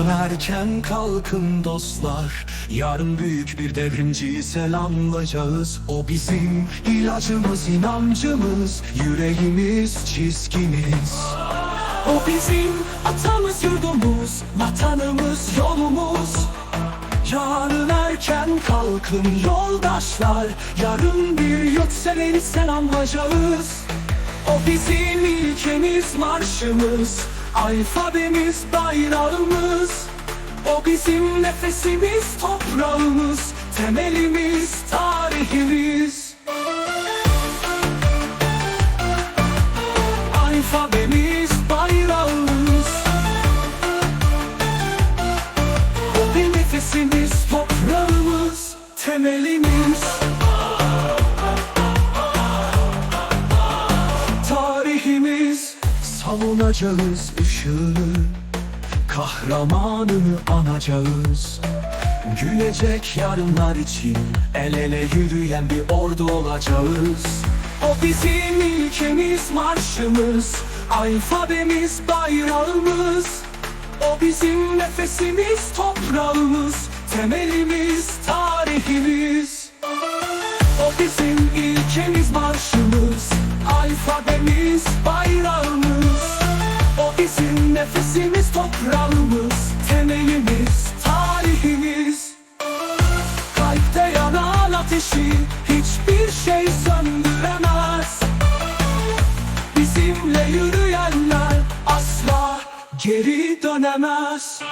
erken kalkın dostlar. Yarın büyük bir devrimciyi selamlayacağız. O bizim ilacımız, inancımız Yüreğimiz, çizgimiz. O bizim atamız, yurdumuz Vatanımız, yolumuz. Yarın erken kalkın yoldaşlar. Yarın bir yükseleni selamlayacağız. O bizim ilkemiz, marşımız Alfabemiz, bayrağımız O bizim nefesimiz, toprağımız Temelimiz, tarihimiz. Alfabemiz, bayrağımız. O bir nefesimiz, toprağımız, temelimiz savunacağız ışığı Kahramanını anacağız Gülecek yarınlar için El ele yürüyen bir ordu olacağız. O bizim ilkemiz, marşımız Alfabemiz, bayrağımız. O bizim nefesimiz, toprağımız Temelimiz, tarihimiz. O bizim ilkemiz, ateşi hiçbir şey söndüremez. Bizimle yürüyenler asla geri dönemez